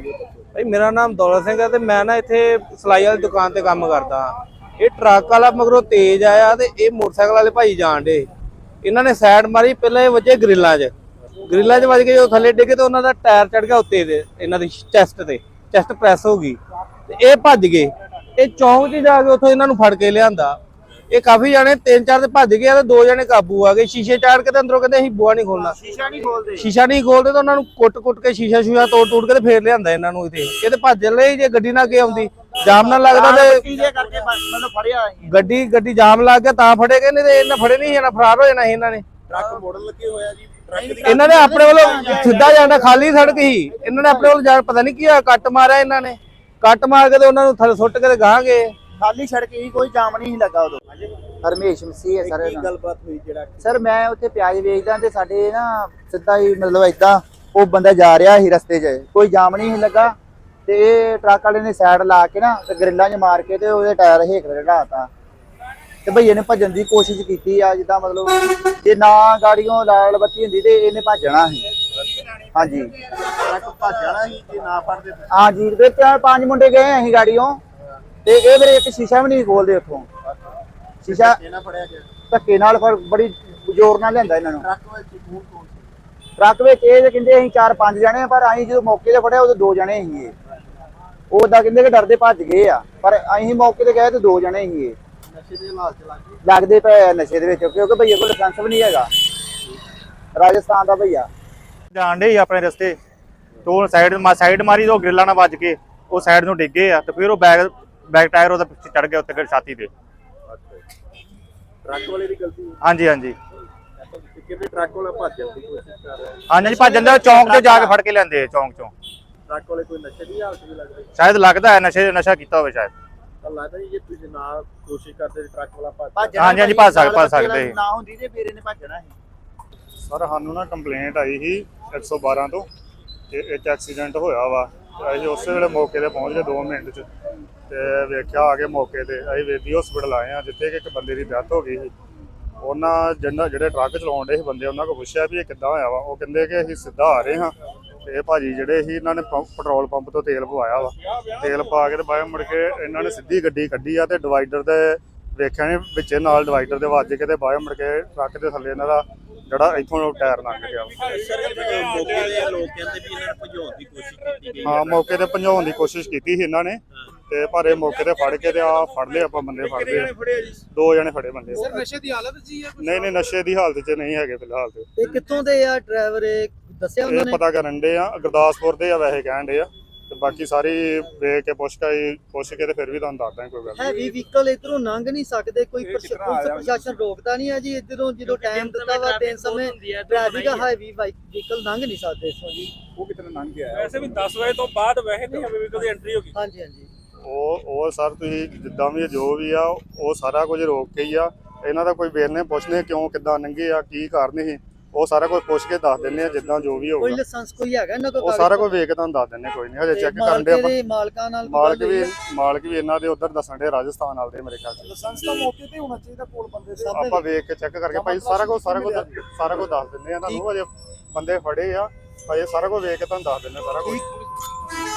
ਭਾਈ, ਮੇਰਾ ਨਾਮ ਦੌਲਤ ਸਿੰਘ ਹੈ ਤੇ ਮੈਂ ਨਾ ਇੱਥੇ ਸਲਾਈ ਵਾਲੀ ਦੁਕਾਨ ਤੇ ਕੰਮ ਕਰਦਾ ਇਹ ਟਰੱਕ ਵਾਲਾ ਮਗਰੋਂ ਤੇਜ਼ ਆਇਆ ਤੇ ਇਹ ਮੋਟਰਸਾਈਕਲ ਵਾਲੇ ਭਾਈ ਜਾਣ ਡੇ ਇਹਨਾਂ ਨੇ ਸਾਈਡ ਮਾਰੀ, ਪਹਿਲਾਂ ਇਹ ਵੱਜੇ ਗ੍ਰਿਲਾਂ 'ਚ। ਗ੍ਰਿਲਾਂ 'ਚ ਵੱਜ ਕੇ ਜਦੋਂ ਥੱਲੇ ਡਿੱਗੇ ਤੇ ਉਹਨਾਂ ਦਾ ਟਾਇਰ ਚੜ ਗਿਆ ਉੱਤੇ ਦੇ, ਇਹਨਾਂ ਦੀ ਚੈਸਟ ਤੇ। ਚੈਸਟ ਪ੍ਰੈਸ ਹੋ ਗਈ। ਤੇ ਇਹ ਭੱਜ ਗਏ। ਇਹ ਚੌਂਕ 'ਚ ਜਾ ਕੇ ਉੱਥੋਂ ਇਹਨਾਂ ਨੂੰ ਫੜ ਕੇ ਲਿਆਂਦਾ। ਇਹ ਕਾਫੀ ਜਾਣੇ ਤਿੰਨ ਚਾਰ ਤੇ ਭੱਜ ਗਏ ਤੇ ਦੋ ਜਣੇ ਕਾਬੂ ਆ ਗਏ। ਸ਼ੀਸ਼ੇ ਚਾੜ ਕੇ ਤੇ ਅੰਦਰੋਂ ਕਹਿੰਦੇ ਅਸੀਂ ਬੂਆ ਨਹੀਂ ਖੋਲਣਾ। ਸ਼ੀਸ਼ਾ ਨਹੀਂ ਖੋਲਦੇ। ਸ਼ੀਸ਼ਾ ਨਹੀਂ ਖੋਲਦੇ ਤਾਂ ਉਹਨਾਂ ਨੂੰ ਕੁੱਟ-ਕੁੱਟ ਕੇ ਸ਼ੀਸ਼ਾ ਸ਼ੂਸ਼ਾ ਤੋੜ ਤੋੜ ਕੇ ਤੇ ਫੇਰ ਲਿਆਂਦਾ ਇਹਨਾਂ ਨੂੰ ਇੱਥੇ। ਇਹ ਤੇ ਭੱਜ ਲਈ ਜੇ ਗੱਡੀ ਨਾ ਅੱਗੇ ਆਉਂਦੀ? ਜਾਮ ਨਾ ਲੱਗਦਾ ਤੇ ਗੱਡੀ ਗੱਡੀ ਜਾਮ ਲੱਗ ਗਿਆ ਤਾਂ ਫੜੇ ਗਏ ਨਹੀਂ ਤੇ ਇਹਨਾਂ ਫੜੇ ਨਹੀਂ ਇਹਨਾਂ ਫਰਾਰ ਹੋ ਜਾਣਾ ਸੀ ਇਹਨਾਂ ਨੇ। ਟਰੱਕ ਮੋੜਨ ਲੱਗੇ ਹੋਇਆ ਜੀ। ਇਹਨਾਂ ਨੇ ਆਪਣੇ ਵੱਲੋਂ ਸਿੱਧਾ ਜਾਣਾ ਖਾਲੀ ਸੜਕ ਸੀ। ਇਹਨਾਂ ਨੇ ਆਪਣੇ ਵੱਲੋਂ ਜਾਣ ਪਤਾ ਨਹੀਂ ਕੀ ਹੋਇਆ ਕੱਟ ਮਾਰਿਆ ਇਹਨਾਂ ਨੇ। ਕੱਟ ਮਾਰ ਕੇ ਤੇ ਉਹਨਾਂ ਨੂੰ ਥੱਲੇ ਸੁੱਟ ਕੇ ਤੇ ਗਾਂ ਗਏ। ਖਾਲੀ ਸੜਕ ਹੀ ਕੋਈ ਜਾਮ ਨਹੀਂ ਸੀ ਲੱਗਾ ਉਦੋਂ। ਹਰਮੇਸ਼ ਮਸੀਹ ਹੈ ਸਰ ਕੀ ਗੱਲਬਾਤ ਹੋਈ ਜਿਹੜਾ ਸਰ ਮੈਂ ਉੱਥੇ ਪਿਆਜ਼ ਵੇਚਦਾ ਤੇ ਸਾਡੇ ਨਾ ਸਿੱਧਾ ਹੀ ਮਤਲਬ ਏਦਾਂ ਉਹ ਬੰਦਾ ਜਾ ਰਿਹਾ ਸੀ ਰਸਤੇ 'ਚ। ਕੋਈ ਜਾਮ ਨਹੀਂ ਸੀ ਲੱਗਾ ਤੇ ਇਹ ਟਰੱਕ ਵਾਲੇ ਨੇ ਸਾਈਡ ਲਾ ਕੇ ਨਾ ਤੇ ਗਰਿੱਲਾਂ 'ਚ ਮਾਰ ਕੇ ਤੇ ਉਹਦੇ ਟਾਇਰ ਹੇਕ ਤੇ ਢਾਤਾ ਤੇ ਭਈਏ ਨੇ ਭੱਜਣ ਦੀ ਕੋਸ਼ਿਸ਼ ਕੀਤੀ ਆ ਜਿੱਦਾਂ ਮਤਲਬ ਜੇ ਨਾ ਗਾੜੀਆਂ ਲਾਲ ਬੱਤੀ ਹੁੰਦੀ ਤੇ ਇਹਨੇ ਭੱਜਣਾ ਸੀ। ਹਾਂਜੀ। ਟਰੱਕ ਭੱਜ ਜਾਣਾ ਸੀ ਜੇ ਨਾ ਫੜਦੇ। ਹਾਂਜੀ ਤੇ ਪੰਜ ਮੁੰਡੇ ਗਏ ਅਸੀਂ ਗਾੜੀਆਂ ਤੇ ਇਹ ਮੇਰੇ ਇੱਕ ਸ਼ੀਸ਼ਾ ਵੀ ਨਹੀਂ ਖੋਲਦੇ ਉੱਥੋਂ। ਸ਼ੀਸ਼ਾ ਇਹ ਨਾ ਫੜਿਆ ਗਿਆ। ਧੱਕੇ ਨਾਲ ਫਿਰ ਬੜੀ ਜ਼ੋਰ ਨਾਲ ਲਿਆਂਦਾ ਇਹਨਾਂ ਨੂੰ। ਟਰੱਕ ਵਿੱਚ ਕੌਣ ਕੌਣ ਸੀ? ਟਰੱਕ ਵਿੱਚ ਇਹ ਤੇ ਕਹਿੰਦੇ ਅਸੀਂ ਚਾਰ ਪੰਜ ਜਣੇ ਆ, ਪਰ ਅਸੀਂ ਜਦੋਂ ਮੌਕੇ ਤੇ ਫੜਿਆ ਉਦੋਂ ਦੋ ਜਣੇ ਸੀਗੇ ਉਹ ਤਾਂ ਕਹਿੰਦੇ ਕਿ ਡਰਦੇ ਭੱਜ ਗਏ ਆ ਪਰ ਅਸੀਂ ਮੌਕੇ ਤੇ ਗਏ ਤੇ ਦੋ ਜਣੇ ਸੀਗੇ ਨਸ਼ੇ ਦੇ ਹਾਲਾਤ ਚ ਲੱਗਦੇ ਪਏ ਆ ਨਸ਼ੇ ਦੇ ਵਿੱਚ ਕਿਉਂਕਿ ਭਈਏ ਕੋਲ ਲਾਇਸੈਂਸ ਵੀ ਨਹੀਂ ਹੈਗਾ। ਰਾਜਸਥਾਨ ਦਾ ਭਈਆ। ਜਾਣ ਡੇ ਆਪਣੇ ਰਸਤੇ। ਤੋਂ ਸਾਈਡ ਮਾ ਸਾਈਡ ਮਾਰੀ ਤੋਂ ਗ੍ਰਿਲਾਂ ਨਾਲ ਵੱਜ ਕੇ ਉਹ ਸਾਈਡ ਨੂੰ ਡਿੱਗੇ ਆ ਤੇ ਫਿਰ ਉਹ ਬੈਕ ਬੈਕ ਟਾਇਰ ਉਹਦਾ ਪਿੱਛੇ ਚੜ ਗਿਆ ਉੱਤੇ ਫਿਰ ਛਾਤੀ ਤੇ। ਟਰੱਕ ਵਾਲੇ ਦੀ ਗਲਤੀ। ਹਾਂਜੀ ਹਾਂਜੀ। ਕਿਵੇਂ ਟਰੱਕ ਵਾਲਾ ਭੱਜਣ ਦੀ ਕੋਸ਼ਿਸ਼ ਕਰ ਰਿਹਾ ਹਾਂਜੀ ਹਾਂਜੀ ਭੱਜਣ ਦੇ ਚੌਂਕ ਤੇ ਜਾ ਕੇ ਫੜ ਕੇ ਲੈਂਦੇ ਚੌਂਕ ਚੋਂ। ਟਰੱਕ ਵਾਲੇ ਕੋਈ ਨਸ਼ੇ ਦੀ ਹਾਲਤ ਵੀ ਲੱਗਦੀ? ਸ਼ਾਇਦ ਲੱਗਦਾ ਹੈ ਨਸ਼ੇ ਨਸ਼ਾ ਕੀਤਾ ਹੋਵੇ ਸ਼ਾਇਦ। ਤਾਂ ਲੱਗਦਾ ਜੀ ਜੇ ਤੁਸੀਂ ਨਾ ਕੋਸ਼ਿਸ਼ ਕਰਦੇ ਟਰੱਕ ਵਾਲਾ ਭੱਜ ਹਾਂਜੀ, ਹਾਂਜੀ, ਭੱਜ ਸਕਦੇ- ਭੱਜ ਸਕਦੇ। ਨਾ ਹੁੰਦੀ ਤੇ ਫਿਰ ਇਹਨੇ ਭੱਜਣਾ ਸੀ। ਸਰ ਸਾਨੂੰ ਨਾ ਕੰਪਲੇਂਟ ਆਈ ਸੀ 112 ਤੋਂ ਕਿ ਇੱਕ ਐਕਸੀਡੈਂਟ ਹੋਇਆ ਵਾ। ਤੇ ਅਸੀਂ ਉਸੇ ਵੇਲੇ ਮੌਕੇ ਤੇ ਪਹੁੰਚ ਗਏ 2 ਮਿੰਟ 'ਚ। ਤੇ ਵੇਖਿਆ ਆ ਕੇ ਮੌਕੇ ਤੇ ਅਸੀਂ ਵੇਦੀ ਹਸਪੀਟਲ ਆਏ ਆ ਜਿੱਥੇ ਕਿ ਇੱਕ ਬੰਦੇ ਦੀ ਡੈਥ ਹੋ ਗਈ ਸੀ। ਉਹਨਾਂ ਜਿਹਨਾਂ ਜਿਹੜੇ ਟਰੱਕ ਚਲਾਉਣ ਦੇ ਸੀ ਬੰਦੇ ਉਹਨਾਂ ਕੋਲ ਪੁੱਛਿਆ ਵੀ ਇਹ ਕਿੱਦਾਂ ਹੋਇਆ ਵਾ। ਉਹ ਕਹਿੰਦੇ ਕਿ ਅਸੀਂ ਸਿੱਧਾ ਆ ਰਹੇ ਹਾਂ ਤੇ ਇਹ ਭਾਜੀ ਜਿਹੜੇ ਸੀ ਇਹਨਾਂ ਨੇ ਪੰਪ- ਪੈਟਰੋਲ ਪੰਪ ਤੋਂ ਤੇਲ ਪਵਾਇਆ ਵਾ। ਤੇਲ ਪਾ ਕੇ ਤੇ ਬਾਅਦ ਮੁੜ ਕੇ ਇਹਨਾਂ ਨੇ ਸਿੱਧੀ ਗੱਡੀ ਕੱਢੀ ਆ ਤੇ ਡਿਵਾਈਡਰ ਦੇ ਵੇਖਿਆ ਨੇ ਵਿੱਚੇ ਨਾਲ ਡਿਵਾਈਡਰ ਦੇ ਵੱਜ ਕੇ ਤੇ ਬਾਅਦ ਮੁੜ ਕੇ ਟਰੱਕ ਦੇ ਥੱਲੇ ਇਹਨਾਂ ਦਾ ਜਿਹੜਾ ਇੱਥੋਂ ਟਾਇਰ ਲੰਘ ਗਿਆ ਵਾ। ਸਰ ਮੌਕੇ ਦੇ ਲੋਕ ਕਹਿੰਦੇ ਵੀ ਇਹਨਾਂ ਨੂੰ ਭਜਾਉਣ ਦੀ ਕੋਸ਼ਿਸ਼ ਕੀਤੀ ਗਈ ਹਾਂ। ਮੌਕੇ ਤੇ ਭਜਾਉਣ ਦੀ ਕੋਸ਼ਿਸ਼ ਕੀਤੀ ਸੀ ਇਹਨਾਂ ਨੇ। ਤੇ ਪਰ ਇਹ ਮੌਕੇ ਤੇ ਫੜ ਕੇ ਤੇ ਆ ਫੜ ਲਏ ਆਪਾਂ ਬੰਦੇ ਫੜ ਲਏ। ਦੋ ਜਣੇ ਫੜੇ ਬੰਦੇ। ਸਰ ਨਸ਼ੇ ਦੀ ਹਾਲਤ ਜੀ ਨਹੀਂ ਨਹੀਂ ਨਸ਼ੇ ਦੀ ਹਾਲਤ 'ਚ ਨਹੀਂ ਹੈਗੇ ਫਿਲਹਾਲ ਤੇ। ਇਹ ਕਿੱਥੋਂ ਦੇ ਆ? ਡਰਾਈਵਰ ਦੱਸਿਆ ਇਹ ਪਤਾ ਕਰਨ ਦੇ ਆ ਗੁਰਦਾਸਪੁਰ ਦੇ ਆ ਵੈਸੇ ਕਹਿਣ ਦੇ ਆ। ਤੇ ਬਾਕੀ ਸਾਰੀ ਵੇਖ ਕੇ ਪੁੱਛ ਕੇ ਪੁੱਛ ਕੇ ਤੇ ਫਿਰ ਵੀ ਤੁਹਾਨੂੰ ਦੱਸਦਾ ਕੋਈ ਗੱਲ ਹੈਵੀ ਵਹੀਕਲ ਇਧਰੋਂ ਲੰਘ ਨਹੀਂ ਸਕਦੇ ਕੋਈ ਪੁਲਿਸ ਪ੍ਰਸ਼ਾਸਨ ਰੋਕਦਾ ਨਹੀਂ ਹੈ ਜੀ ਇਧਰੋਂ ਜਦੋਂ ਟਾਈਮ ਦਿੱਤਾ ਵਾ ਤਿੰਨ ਸਮੇਂ ਟ੍ਰੈਫਿਕ ਹੈਵੀ ਵਹੀਕਲ ਲੰਘ ਨਹੀਂ ਸਕਦੇ ਇਸੋਂ ਜੀ। ਉਹ ਕਿਤਨੇ ਲੰਘ ਗਿਆ ਵੈਸੇ ਵੀ 10 ਵਜੇ ਤੋਂ ਬਾਅਦ ਵੈਸੇ ਨਹੀਂ ਹਮੇ ਵੀ ਕਦੀ ਐਂਟਰੀ ਹੋਗੀ ਹਾਂਜੀ ਹਾਂਜੀ। ਉਹ ਉਹ ਸਰ ਤੁਸੀਂ ਜਿੱਦਾਂ ਵੀ ਜੋ ਵੀ ਆ ਉਹ ਸਾਰਾ ਕੁਝ ਰੋਕ ਕੇ ਹੀ ਆ। ਇਹਨਾਂ ਦਾ ਕੋਈ ਵੇਰਨੇ ਪੁੱਛਨੇ ਕਿਉਂ ਕਿੱਦਾਂ ਲੰਘੇ ਆ ਕੀ ਕਾਰਨ ਸੀ ਉਹ ਸਾਰਾ ਕੁਝ ਪੁੱਛ ਕੇ ਦੱਸ ਦਿੰਨੇ ਆ ਜਿੱਦਾਂ ਜੋ ਵੀ ਕੋਈ ਹੋਊਗਾ ਲਾਇਸੈਂਸ ਕੋਈ ਹੈਗਾ ਇਹਨਾਂ ਕੋਲ ਉਹ ਸਾਰਾ ਕੁਝ ਵੇਖ ਕੇ ਤੁਹਾਨੂੰ ਦੱਸ ਦਿੰਨੇ ਕੋਈ ਨਹੀਂ ਹਜੇ ਚੈੱਕ ਕਰਨ ਦੇ ਆਪਾਂ। ਮਾਲਕਾਂ ਨਾਲ ਕੋਈ ਮਾਲਕ ਵੀ? ਮਾਲਕ ਵੀ ਇਹਨਾਂ ਦੇ ਉਧਰ ਦੱਸਣ ਦੇ ਰਾਜਸਥਾਨ ਵਾਲੇ ਦੇ ਮੇਰੇ ਖਿਆਲ ਚ। ਲਾਇਸੈਂਸ ਤਾਂ ਮੌਕੇ ਤੇ ਹੋਣਾ ਚਾਹੀਦਾ ਕੋਲ ਬੰਦੇ ਦੇ। ਆਪਾਂ ਵੇਖ ਕੇ ਚੈੱਕ ਕਰਕੇ ਭਾਈ ਸਾਰਾ ਕੁਝ ਸਾਰਾ ਕੁਝ ਸਾਰਾ ਕੁਝ ਦੱਸ ਦਿੰਦੇ ਆ ਤੁਹਾਨੂੰ। ਹਜੇ ਬੰਦੇ ਫੜੇ ਆ। ਭਾਈ ਸਾਰਾ ਕੁਝ ਵੇਖ ਕੇ ਤੁਹਾਨੂੰ ਦੱਸ ਦਿੰਦੇ ਸਾਰਾ ਕੁਝ।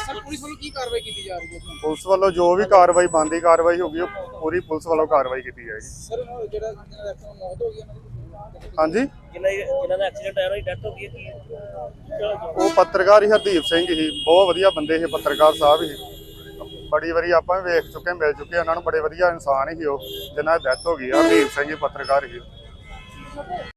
ਸਰ ਪੁਲਿਸ ਵੱਲੋਂ ਕੀ ਕਾਰਵਾਈ ਕੀਤੀ ਜਾ ਰਹੀ ਹੈ ਪੁਲਿਸ ਵੱਲੋਂ ਜੋ ਵੀ ਕਾਰਵਾਈ ਬੰਦੀ ਕਾਰਵਾਈ ਹੋਗੀ ਉਹ ਪੂਰੀ ਪੁਲਿਸ ਵੱਲੋਂ ਕਾਰਵਾਈ ਕੀਤੀ ਜਾਏਗੀ। ਸਰ ਜਿਹੜਾ ਜਿਹਨਾਂ ਦਾ ਮੌਤ ਹੋ ਗਈ ਉਹਨਾਂ ਦੀ ਹਾਂਜੀ? ਜਿਨ੍ਹਾਂ ਜਿਨ੍ਹਾਂ ਦਾ ਐਕਸੀਡੈਂਟ ਆਇਆ ਉਹਨਾਂ ਦੀ ਡੈਥ ਹੋ ਗਈ ਹੈ ਕੀ ਉਹ ਪੱਤਰਕਾਰ ਹੀ ਹਰਦੀਪ ਸਿੰਘ ਬਹੁਤ ਵਧੀਆ ਬੰਦੇ ਸੀ ਪੱਤਰਕਾਰ ਸਾਹਿਬ ਸੀ ਬੜੀ ਵਾਰੀ ਆਪਾਂ ਵੀ ਵੇਖ ਚੁੱਕੇ ਮਿਲ ਚੁੱਕੇ ਉਹਨਾਂ ਨੂੰ ਬੜੇ ਵਧੀਆ ਇਨਸਾਨ ਸੀ ਉਹ ਜਿਨ੍ਹਾਂ ਦੀ ਡੈਥ ਹੋ ਗਈ ਆ ਹਰਦੀਪ ਸਿੰਘ ਜੀ ਪੱਤਰਕਾਰ ਸੀ